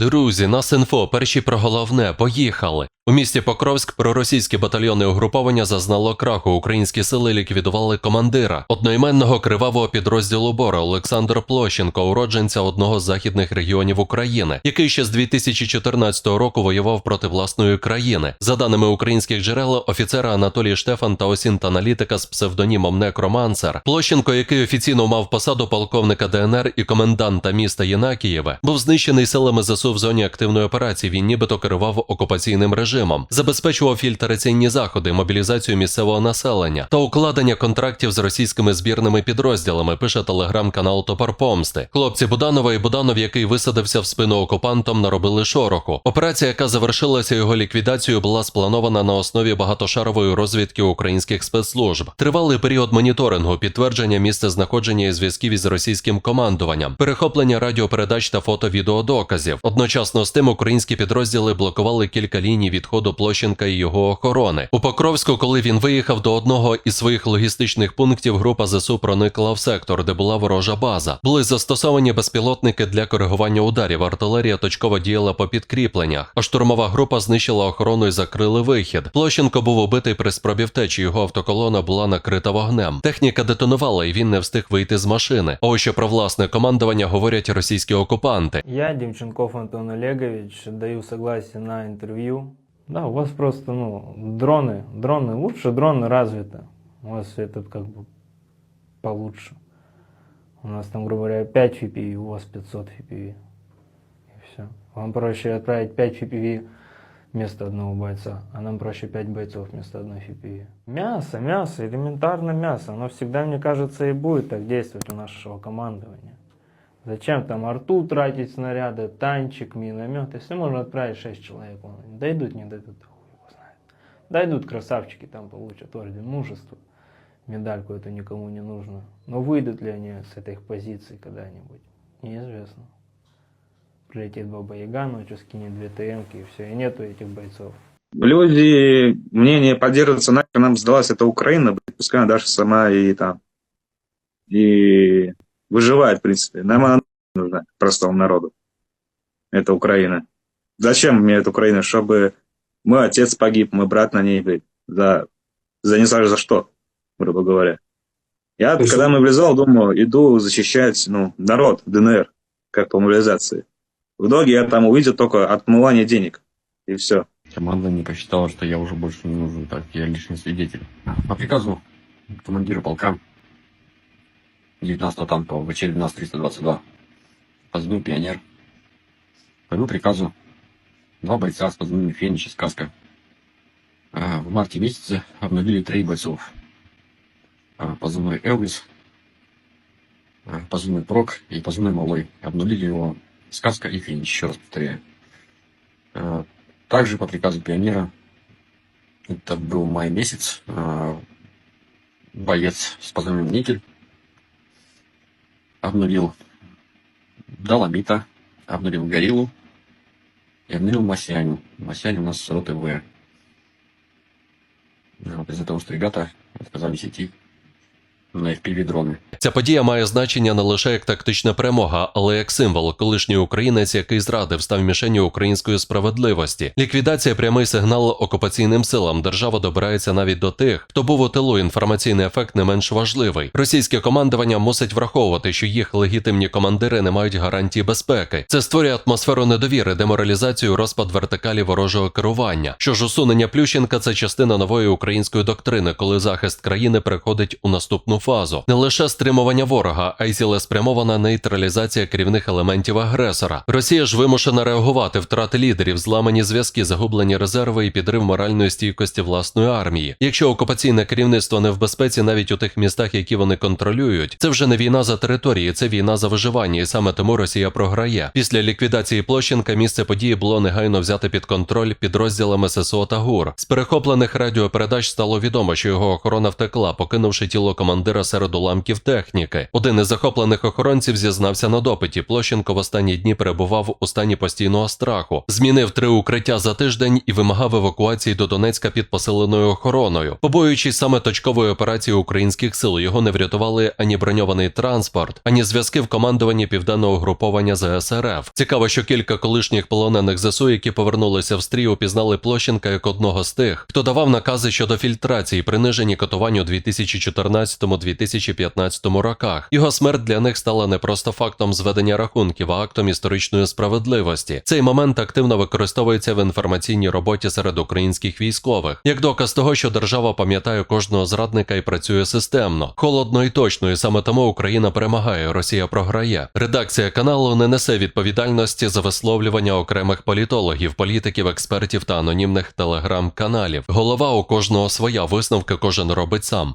Друзі, нас інфо, перші про головне, поїхали. У місті Покровськ проросійське батальйонне угруповання зазнало краху. Українські сили ліквідували командира одноіменного кривавого підрозділу Бора Олександр Площенко, уродженця одного з західних регіонів України, який ще з 2014 року воював проти власної країни. За даними українських джерел, офіцера Анатолій Штефан та осінт-аналітика з псевдонімом Некромансер. Площенко, який офіційно мав посаду полковника ДНР і коменданта міста Єнакієве, був знищений силами ЗСУ в зоні активної операції. Він нібито керував окупаційним режимом, забезпечував фільтраційні заходи, мобілізацію місцевого населення та укладення контрактів з російськими збірними підрозділами. Пише телеграм-канал Топор Помсти. Хлопці Буданова і Буданов, який висадився в спину окупантам, наробили шороху. Операція, яка завершилася його ліквідацією, була спланована на основі багатошарової розвідки українських спецслужб. Тривалий період моніторингу, підтвердження місця знаходження і зв'язків із російським командуванням, перехоплення радіопередач та фото-відеодоказів. Одночасно з тим українські підрозділи блокували кілька ліній відходу Площенка і його охорони. У Покровську, коли він виїхав до одного із своїх логістичних пунктів, група ЗСУ проникла в сектор, де була ворожа база. Були застосовані безпілотники для коригування ударів. Артилерія точково діяла по підкріпленнях, а штурмова група знищила охорону і закрили вихід. Площенко був убитий при спробі втечі. Його автоколона була накрита вогнем. Техніка детонувала, і він не встиг вийти з машини. А ось що про власне командування говорять російські окупанти. Я, Демченков Антон Олегович, даю согласие на интервью. Да, у вас просто, ну, дроны, дроны лучше, дроны развиты. У вас все это как бы получше. У нас там, грубо говоря, 5 FPV, у вас 500 FPV. И все. Вам проще отправить 5 FPV вместо одного бойца, а нам проще 5 бойцов вместо одной FPV. Мясо, мясо, элементарно мясо. Оно всегда, мне кажется, и будет так действовать у нашего командования. Зачем там арту тратить снаряды, танчик, миномет, если можно отправить 6 человек, они дойдут, не дойдут, хуй его знает. Дойдут красавчики, там получат орден мужества, медальку эту никому не нужно. Но выйдут ли они с этой их позиции когда-нибудь, неизвестно. Прилетит Баба Яга, ночью скинет две ТМки и все, и нету этих бойцов. Люди мнение поддерживаются, нахер нам сдалась эта Украина, пускай она даже сама и там, и выживает, в принципе. Нам она нужна, простому народу. Это Украина. Зачем мне эта Украина? Чтобы мой отец погиб, мой брат на ней, блядь, за, за не знаю за что, грубо говоря. Я, То есть когда мобилизовал, думаю, иду защищать, ну, народ, ДНР, как по мобилизации. В итоге я там увидел только отмывание денег. И все. Команда не посчитала, что я уже больше не нужен, так я лишний свидетель. По приказу командира полка 19-го танкового ВЧ 12322 позывной пионер. По его приказу два бойца с позывными Фенич и Сказка. В марте месяце обновили три бойцов. А, Позывной Элвис, а, позывной Прок и позывной Малой. Обнулили его Сказка и Фенич, еще раз повторяю. А, также по приказу пионера, это был май месяц, боец с позывным Никель обнулил Доломита, обнулил Гориллу и обнулил Масяню. Масяню у нас с роты В. Вот из-за того, что ребята отказались идти на FPV-дроны. Ця подія має значення не лише як тактична перемога, але як символ. Колишній українець, який зрадив, став мішенью української справедливості. Ліквідація прямий сигнал окупаційним силам. Держава добирається навіть до тих, хто був у тилу. Інформаційний ефект не менш важливий. Російське командування мусить враховувати, що їх легітимні командири не мають гарантії безпеки. Це створює атмосферу недовіри, деморалізацію, розпад вертикалі ворожого керування. Що ж усунення Плющенка це частина нової української доктрини, коли захист країни переходить у наступну фазу. Не лише стримування ворога, а й цілеспрямована нейтралізація керівних елементів агресора. Росія ж вимушена реагувати, втрати лідерів, зламані зв'язки, загублені резерви і підрив моральної стійкості власної армії. Якщо окупаційне керівництво не в безпеці навіть у тих містах, які вони контролюють, це вже не війна за території, це війна за виживання, і саме тому Росія програє. Після ліквідації Площенка місце події було негайно взяти під контроль підрозділами ССО та ГУР. З перехоплених радіопередач стало відомо, що його охорона втекла, покинувши тіло командира командира серед уламків техніки. Один із захоплених охоронців зізнався на допиті. Площенко в останні дні перебував у стані постійного страху, змінив три укриття за тиждень і вимагав евакуації до Донецька під посиленою охороною. Побоюючись саме точкової операції українських сил, його не врятували ані броньований транспорт, ані зв'язки в командуванні південного угруповання ЗСРФ. Цікаво, що кілька колишніх полонених ЗСУ, які повернулися в стрій, опізнали Площенка як одного з тих, хто давав накази щодо фільтрації, принижень і катувань у 2014-2015 роках. Його смерть для них стала не просто фактом зведення рахунків, а актом історичної справедливості. Цей момент активно використовується в інформаційній роботі серед українських військових, як доказ того, що держава пам'ятає кожного зрадника і працює системно, холодно і точно, і саме тому Україна перемагає, Росія програє. Редакція каналу не несе відповідальності за висловлювання окремих політологів, політиків, експертів та анонімних телеграм-каналів. Голова у кожного своя висновки кожен робить сам.